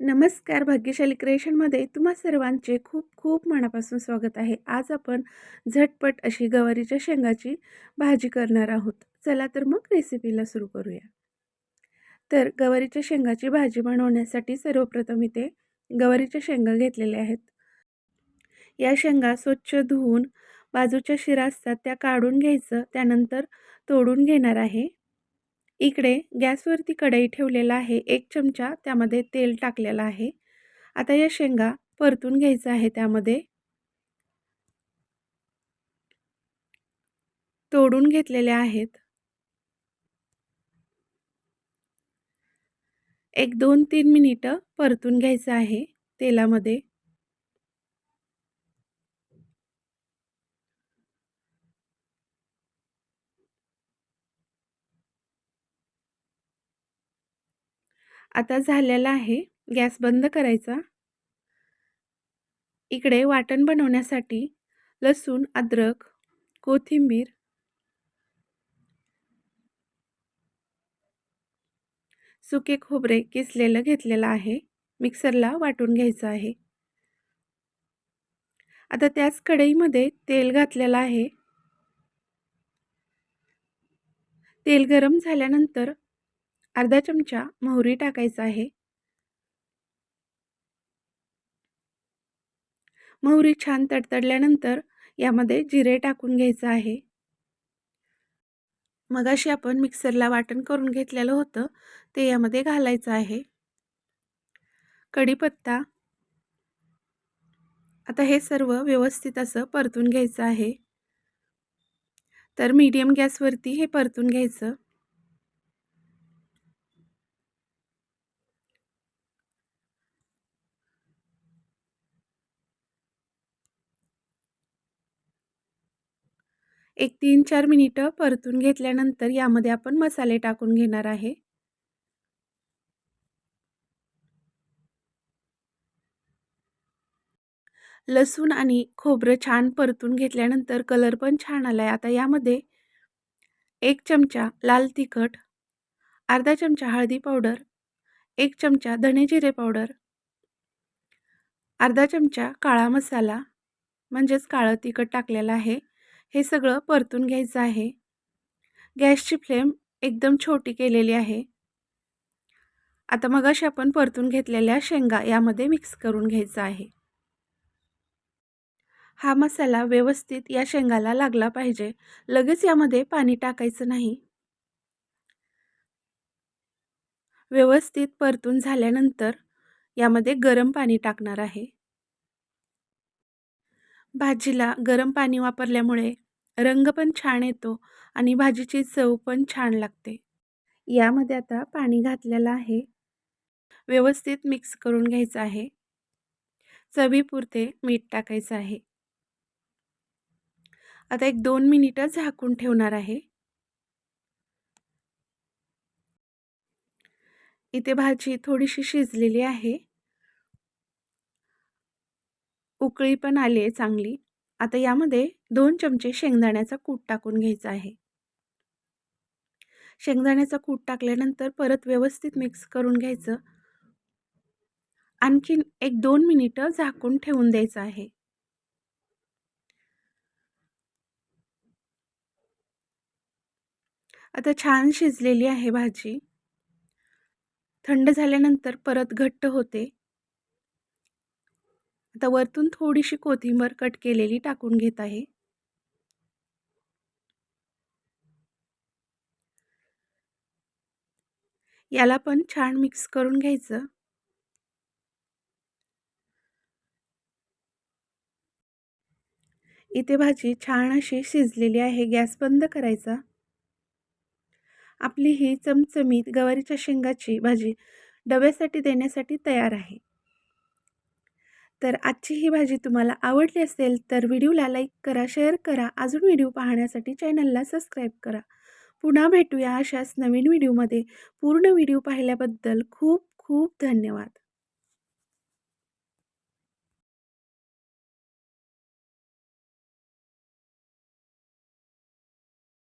नमस्कार भाग्यशाली क्रिएशनमध्ये तुम्हा सर्वांचे खूप खूप मनापासून स्वागत आहे. आज आपण झटपट अशी गवारीच्या शेंगाची भाजी करणार आहोत. चला तर मग रेसिपीला सुरू करूया. तर गवारीच्या शेंगाची भाजी बनवण्यासाठी सर्वप्रथम इथे गवारीच्या शेंगा घेतलेल्या आहेत. या शेंगा स्वच्छ धुवून बाजूच्या शिरा असतात त्या काढून घ्यायचं त्यानंतर तोडून घेणार आहे. इकडे गॅसवरती कढई ठेवलेला आहे एक चमचा त्यामध्ये तेल टाकलेलं आहे. आता या शेंगा परतून घ्यायचं आहे त्यामध्ये. तोडून घेतलेल्या आहेत. एक दोन तीन मिनिटं परतून घ्यायचं आहे तेलामध्ये. आता झालेला आहे. गॅस बंद करायचा. इकडे वाटण बनवण्यासाठी लसूण अद्रक कोथिंबीर सुके खोबरे किसलेलं घेतलेलं आहे. मिक्सरला वाटून घ्यायचं आहे. आता त्याच कढईमध्ये तेल घातलेलं आहे. तेल गरम झाल्यानंतर अर्धा चमचा मोहरी टाकायचा आहे. मोहरी छान तडतडल्यानंतर यामध्ये जिरे टाकून घ्यायचं आहे. मगाशी आपण मिक्सरला वाटण करून घेतलेलं होतं ते यामध्ये घालायचं आहे. कढीपत्ता. आता हे सर्व व्यवस्थित असं परतून घ्यायचं आहे. तर मीडियम गॅसवरती हे परतून घ्यायचं. एक तीन चार मिनिटं परतून घेतल्यानंतर यामध्ये आपण मसाले टाकून घेणार आहे. लसूण आणि खोबरं छान परतून घेतल्यानंतर कलर पण छान आला आहे आता यामध्ये एक चमचा लाल तिखट अर्धा चमचा हळदी पावडर एक चमचा धणे जिरे पावडर अर्धा चमचा काळा मसाला म्हणजेच काळं तिखट टाकलेलं आहे. हे सगळं परतून घ्यायचं आहे. गॅसची फ्लेम एकदम छोटी केलेली आहे. आता मग अशी आपण परतून घेतलेल्या शेंगा यामध्ये मिक्स करून घ्यायचा आहे. हा मसाला व्यवस्थित या शेंगाला लागला पाहिजे. लगेच यामध्ये पाणी टाकायचं नाही. व्यवस्थित परतून झाल्यानंतर यामध्ये गरम पाणी टाकणार आहे. भाजीला गरम पाणी वापरल्यामुळे रंग पण छान येतो आणि भाजीची चव पण छान लागते. यामध्ये आता पाणी घातलेलं आहे. व्यवस्थित मिक्स करून घ्यायचं आहे. चवीपुरते मीठ टाकायचं आहे. आता एक दोन मिनिटं झाकून ठेवणार आहे. इथे भाजी थोडीशी शिजलेली आहे. उकळी पण आली आहे चांगली. आता यामध्ये दोन चमचे शेंगदाण्याचा कूट टाकून घ्यायचा आहे. शेंगदाण्याचा कूट टाकल्यानंतर परत व्यवस्थित मिक्स करून घ्यायचं. आणखीन एक दोन मिनिटं झाकून ठेवून द्यायचं आहे. आता छान शिजलेली आहे भाजी. थंड झाल्यानंतर परत घट्ट होते. आता वरतून थोडीशी कोथिंबर कट केलेली टाकून घेत आहे. याला पण छान मिक्स करून घ्यायचं. इथे भाजी छान अशी शिजलेली आहे गॅस बंद करायचा. आपली ही चमचमीत गवारीच्या शेंगाची भाजी डब्यासाठी देण्यासाठी तयार आहे. तर आजची ही भाजी तुम्हाला आवडली असेल तर व्हिडिओला लाईक करा शेअर करा. अजून व्हिडिओ पाहण्यासाठी चॅनलला सबस्क्राईब करा. पुन्हा भेटूया अशाच नवीन व्हिडिओमध्ये. पूर्ण व्हिडिओ पाहिल्याबद्दल खूप खूप धन्यवाद.